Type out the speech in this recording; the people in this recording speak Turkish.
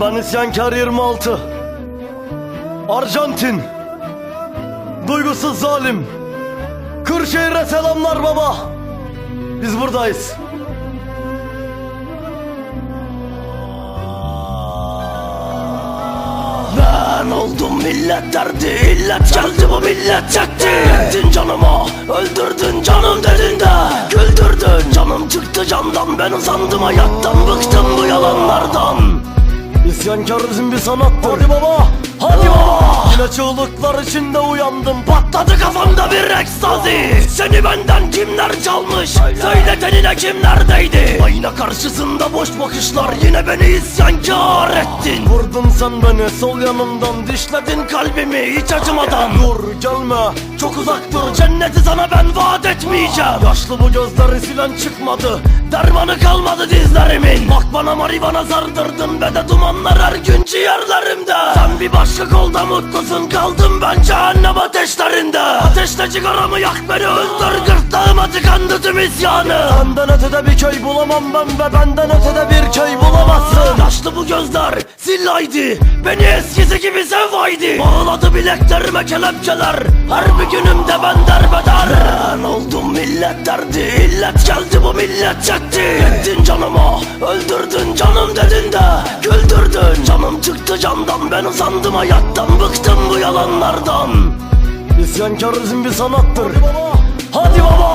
Ben isyankar 26 Arjantin. Duygusuz zalim. Kırşehir'e selamlar baba. Biz buradayız. Ben oldum millet derdi illet geldi bu millet çekti. Yettin canıma öldürdün canım dedin de Güldürdün canım çıktı candan ben uzandım yalanlardan İsyankar bizim bir sanattır. Hadi baba hadi baba. Yine çığlıklar içinde uyandım. Patladı kafamda bir ekstazi. Seni benden kimler çalmış? Söyle tenine kimlerdeydi? Ayna karşısında boş bakışlar Yine beni isyankar ettin. Vurdun sen beni sol yanımdan Dişledin kalbimi hiç acımadan. Dur gelme çok uzak dur Cenneti sana ben vaat etmeyeceğim. Yaşlı bu gözleri silen çıkmadı Dermanı kalmadı dizlerimin. Bak bana marivana sardırdın Ve de dumanlar her gün ciğerlerimde. Sen bir başka kolda mutlusun Kaldım ben cehennem ateşlerinde. Ateşle cigaramı yak beni öldür Gırtlağıma tıkandı tüm isyanı. Senden ötede bir köy bulamam ben Ve benden ötede bir köy bulamazsın. Yaşlı bu gözler sillaydı Beni eskisi gibi sevaydı Bağladı bileklerime kelepçeler. Her bir günümde ben derbeder. Ben oldum millet derdi. İllet geldi bu millet çekti. Yettin canıma öldürdün canım dedin de Güldürdün. Canım çıktı candan Ben uzandım hayattan. Bıktım bu yalanlardan. İsyankar bizim bir sanattır. Hadi baba